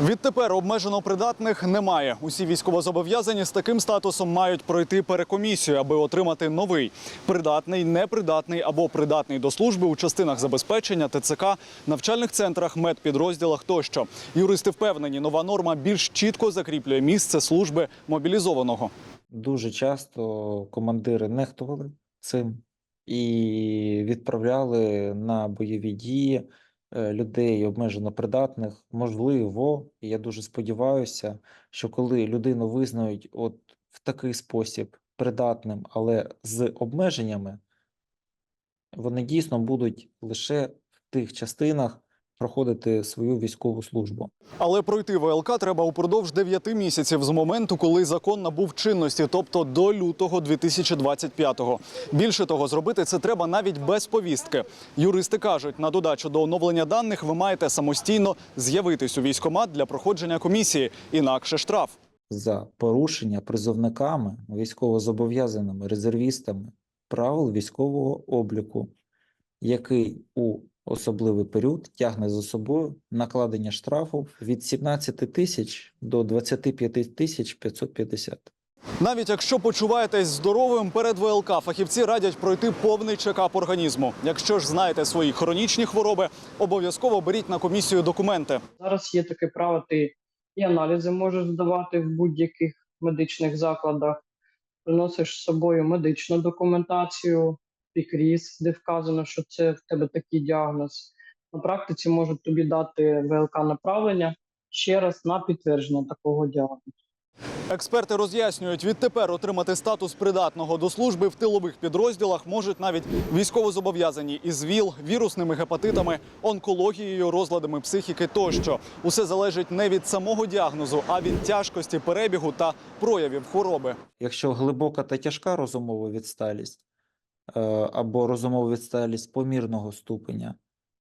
Відтепер обмежено придатних немає. Усі військовозобов'язані з таким статусом мають пройти перекомісію, аби отримати новий придатний, непридатний або придатний до служби у частинах забезпечення ТЦК, навчальних центрах, медпідрозділах тощо. Юристи впевнені, нова норма більш чітко закріплює місце служби мобілізованого. Дуже часто командири нехтували цим і відправляли на бойові дії людей обмежено придатних. Можливо, і я дуже сподіваюся, що коли людину визнають от в такий спосіб придатним, але з обмеженнями, вони дійсно будуть лише в тих частинах проходити свою військову службу. Але пройти ВЛК треба упродовж 9 місяців з моменту, коли закон набув чинності, тобто до лютого 2025-го. Більше того, зробити це треба навіть без повістки. Юристи кажуть, на додачу до оновлення даних ви маєте самостійно з'явитись у військкомат для проходження комісії, інакше штраф. за порушення призовниками, військовозобов'язаними резервістами правил військового обліку, який у особливий період тягне за собою накладення штрафу від 17 тисяч до 25 тисяч 550. Навіть якщо почуваєтесь здоровим перед ВЛК, фахівці радять пройти повний чекап організму. Якщо ж знаєте свої хронічні хвороби, обов'язково беріть на комісію документи. Зараз є таке право, ти і аналізи можеш здавати в будь-яких медичних закладах, приносиш з собою медичну документацію, пікріз, де вказано, що це в тебе такий діагноз. На практиці можуть тобі дати ВЛК направлення ще раз на підтвердження такого діагнозу. Експерти роз'яснюють, відтепер отримати статус придатного до служби в тилових підрозділах можуть навіть військовозобов'язані із ВІЛ, вірусними гепатитами, онкологією, розладами психіки тощо. Усе залежить не від самого діагнозу, а від тяжкості перебігу та проявів хвороби. Якщо глибока та тяжка розумова відсталість або розумову відсталість помірного ступеня,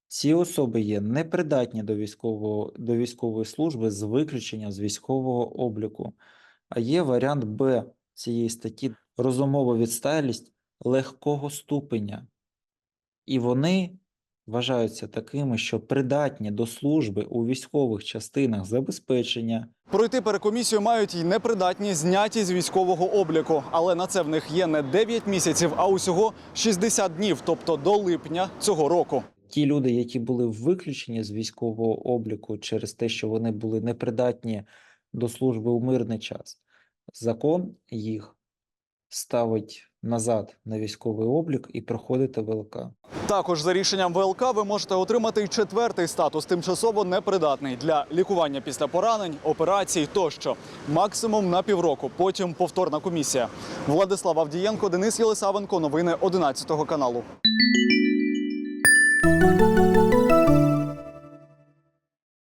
ці особи є непридатні до військового до військової служби з виключення з військового обліку. А є варіант Б цієї статті розумова відсталість легкого ступеня. І вони вважаються такими, що придатні до служби у військових частинах забезпечення, Пройти перекомісію мають й непридатні зняті з військового обліку, але на це в них є не 9 місяців, а усього 60 днів, тобто до липня цього року. ті люди, які були виключені з військового обліку через те, що вони були непридатні до служби у мирний час, закон їх ставить назад на військовий облік і проходити ВЛК. Також за рішенням ВЛК ви можете отримати й четвертий статус тимчасово непридатний для лікування після поранень, операцій тощо. Максимум на півроку. Потім повторна комісія. Владислав Авдієнко, Денис Єлисавенко. Новини 11 каналу.